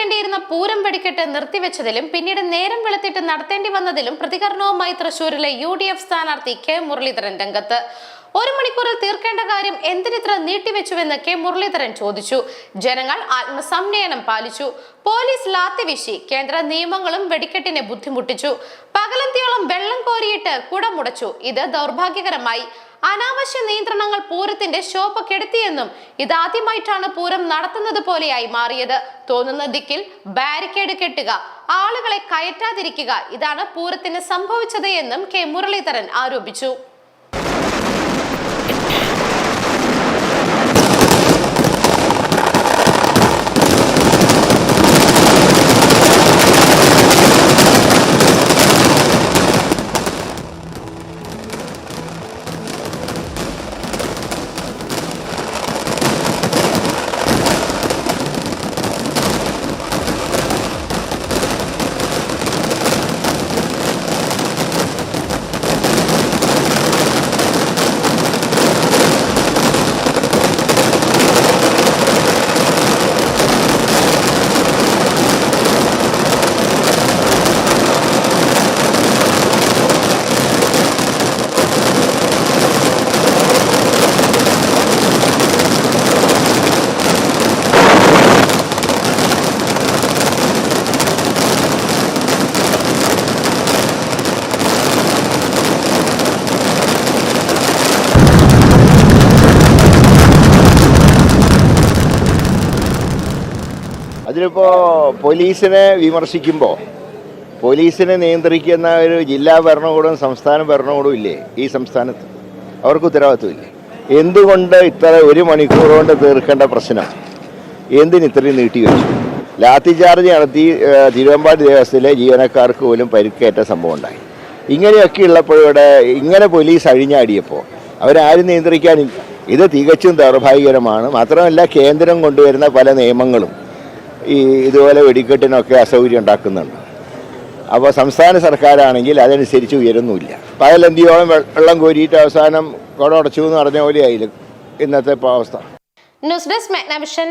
നടക്കേണ്ടിയിരുന്ന പൂരം വെടിക്കെട്ട് നിർത്തിവെച്ചതിലും പിന്നീട് നേരം വെളുത്തിട്ട് നടത്തേണ്ടി വന്നതിലും പ്രതികരണവുമായി തൃശൂരിലെ യു ഡി എഫ് സ്ഥാനാർത്ഥി കെ മുരളീധരൻ രംഗത്ത്. ഒരു മണിക്കൂറിൽ തീർക്കേണ്ട കാര്യം എന്തിനിത്ര നീട്ടിവെച്ചുവെന്ന് കെ മുരളീധരൻ ചോദിച്ചു. ജനങ്ങൾ ആത്മസംനയനം പാലിച്ചു. പോലീസ് ലാത്തിവീശി കേന്ദ്ര നിയമങ്ങളും വെടിക്കെട്ടിനെ ബുദ്ധിമുട്ടിച്ചു. പകലന്തിയോളം വെള്ളം കോരിയിട്ട് കുടമുടച്ചു. ഇത് ദൗർഭാഗ്യകരമായി. അനാവശ്യ നിയന്ത്രണങ്ങൾ പൂരത്തിന്റെ ശോഭ കെടുത്തിയെന്നും ഇതാദ്യമായിട്ടാണ് പൂരം നടത്തുന്നത് പോലെയായി മാറിയത്. തോന്നുന്ന ദിക്കിൽ ബാരിക്കേഡ് കെട്ടുക ആളുകളെ കയറ്റാതിരിക്കുക ഇതാണ് പൂരത്തിന് സംഭവിച്ചത് എന്നും കെ മുരളീധരൻ ആരോപിച്ചു. അതിലിപ്പോ പോലീസിനെ വിമർശിക്കുമ്പോൾ പോലീസിനെ നിയന്ത്രിക്കുന്ന ഒരു ജില്ലാ ഭരണകൂടവും സംസ്ഥാന ഭരണകൂടവും ഇല്ലേ ഈ സംസ്ഥാനത്ത്? അവർക്ക് ഉത്തരവാദിത്വമില്ലേ? എന്തുകൊണ്ട് ഇത്ര ഒരു മണിക്കൂർ കൊണ്ട് തീർക്കേണ്ട പ്രശ്നം? എന്തിന് ഇത്രയും നീട്ടിവെച്ചു ലാത്തി ചാർജ് നടത്തി തിരുവമ്പാടി ദേവസ്ഥയിലെ ജീവനക്കാർക്ക് പോലും പരിക്കേറ്റ സംഭവം ഉണ്ടായി. ഇങ്ങനെയൊക്കെ ഉള്ളപ്പോഴിവിടെ ഇങ്ങനെ പോലീസ് അഴിഞ്ഞാടിയപ്പോൾ അവരാരും നിയന്ത്രിക്കാനില്ല. ഇത് തികച്ചും ദൗർഭാഗ്യകരമാണ്. മാത്രമല്ല കേന്ദ്രം കൊണ്ടുവരുന്ന പല നിയമങ്ങളും ഈ ഇതുപോലെ വെടിക്കെട്ടിനൊക്കെ അസൗകര്യം ഉണ്ടാക്കുന്നുണ്ട്. അപ്പോൾ സംസ്ഥാന സർക്കാരാണെങ്കിൽ അതനുസരിച്ച് ഉയരുന്നുമില്ല. പകലന്തിയോളം വെള്ളം കോരിയിട്ട് അവസാനം കുട ഉടച്ചു എന്ന് പറഞ്ഞ പോലെ ആയില്ല ഇന്നത്തെ അവസ്ഥ. News desk മെഗ്നവിഷൻ.